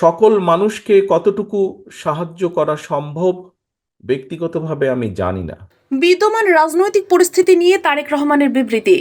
সকল মানুষকে কতটুকু সাহায্য করা সম্ভব ব্যক্তিগতভাবে আমি জানি না। বিদ্যমান রাজনৈতিক পরিস্থিতি নিয়ে তারেক রহমানের বিবৃতি।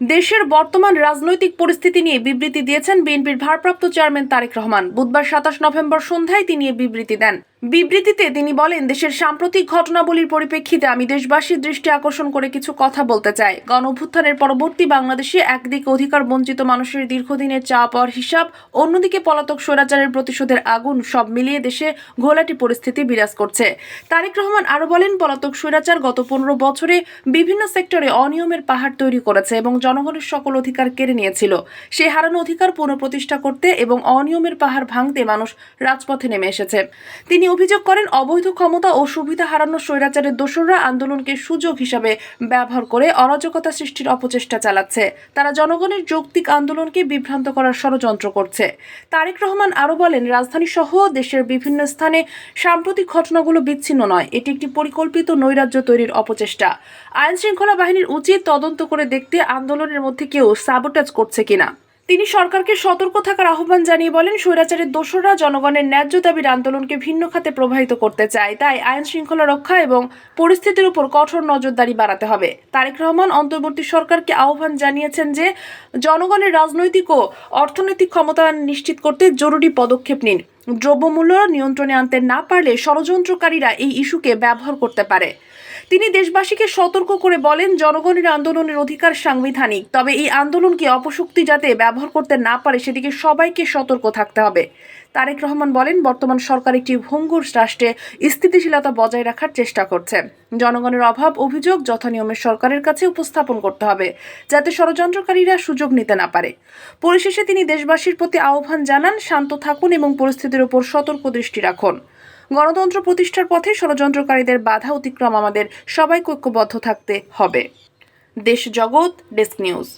দেশের বর্তমান রাজনৈতিক পরিস্থিতি নিয়ে বিবৃতি দিয়েছেন বিএনপির ভারপ্রাপ্ত চেয়ারম্যান তারেক রহমান। বুধবার সাতাশ নভেম্বর সন্ধ্যায় তিনি বিবৃতি দেন। বিবৃতিতে তিনি বলেন, দেশের সাম্প্রতিক ঘটনাবলীর পরিপ্রেক্ষিতে আমি দেশবাসীর দৃষ্টি আকর্ষণ করে কিছু কথা বলতে চাই। গণ অভ্যুত্থানের পরবর্তী বাংলাদেশে একদিকে অধিকার বঞ্চিত মানুষের দীর্ঘদিনের চা পাওয়ার হিসাব, অন্যদিকে পলাতক স্বৈরাচারের প্রতিশোধের আগুন, সব মিলিয়ে দেশে ঘোলাটি পরিস্থিতি বিরাজ করছে। তারেক রহমান আরও বলেন, পলাতক স্বৈরাচার গত পনেরো বছরে বিভিন্ন সেক্টরে অনিয়মের পাহাড় তৈরি করেছে এবং জনগণের সকল অধিকার কেড়ে নিয়েছিল। সেই হারানো অধিকার পুনঃপ্রতিষ্ঠা করতে এবং অনিয়মের পাহাড় ভাঙতে মানুষ রাজপথে নেমে এসেছে। তিনি অভিযোগ করেন, অবৈধ ক্ষমতা ও সুবিধা হারানো স্বৈরাচারের দোসররা আন্দোলনকে সুযোগ হিসাবে ব্যবহার করে অরাজকতা সৃষ্টির অপচেষ্টা চালাচ্ছে। তারা জনগণের যৌক্তিক আন্দোলনকে বিভ্রান্ত করার ষড়যন্ত্র করছে। তারেক রহমান আরও বলেন, রাজধানী সহ দেশের বিভিন্ন স্থানে সাম্প্রতিক ঘটনাগুলো বিচ্ছিন্ন নয়, এটি একটি পরিকল্পিত নৈরাজ্য তৈরির অপচেষ্টা। আইন শৃঙ্খলা বাহিনীর উচিত তদন্ত করে দেখতে আন্দোলনের মধ্যে কেউ সাবোটাজ করছে কিনা। তিনি সরকারকে সতর্ক থাকার আহ্বান জানিয়ে বলেন, স্বৈরাচারের দোসররা জনগণের ন্যায্য দাবির আন্দোলনকে ভিন্ন খাতে প্রবাহিত করতে চায়। তাই আইন শৃঙ্খলা রক্ষা এবং পরিস্থিতির উপর কঠোর নজরদারি বাড়াতে হবে। তারেক রহমান অন্তর্বর্তী সরকারকে আহ্বান জানিয়েছেন যে, জনগণের রাজনৈতিক ও অর্থনৈতিক ক্ষমতা নিশ্চিত করতে জরুরি পদক্ষেপ নিন। দ্রব্যমূল্য নিয়ন্ত্রণে আনতে না পারলে ষড়যন্ত্রকারীরা এই ইস্যুকে ব্যবহার করতে পারে। তিনি দেশবাসীকে সতর্ক করে বলেন, জনগণের আন্দোলনের অধিকার সাংবিধানিক, তবে এই আন্দোলনকে অপশক্তি যাতে ব্যবহার করতে না পারে, সেদিকে সবাইকে সতর্ক থাকতে হবে। তারেক রহমান বলেন, বর্তমান সরকার একটি ভঙ্গুর রাষ্ট্রে স্থিতিশীলতা বজায় রাখার চেষ্টা করছে। জনগণের অভাব অভিযোগ যথানিয়মে সরকারের কাছে উপস্থাপন করতে হবে, যাতে ষড়যন্ত্রকারীরা সুযোগ নিতে না পারে। পরিশেষে তিনি দেশবাসীর প্রতি আহ্বান জানান, শান্ত থাকুন এবং পরিস্থিতির উপর সতর্ক দৃষ্টি রাখুন। গণতন্ত্র প্রতিষ্ঠার পথে ষড়যন্ত্রকারীদের বাধা অতিক্রম আমাদের সবাইকে ঐক্যবদ্ধ থাকতে হবে। দেশ জগৎ, ডেস্ক নিউজ।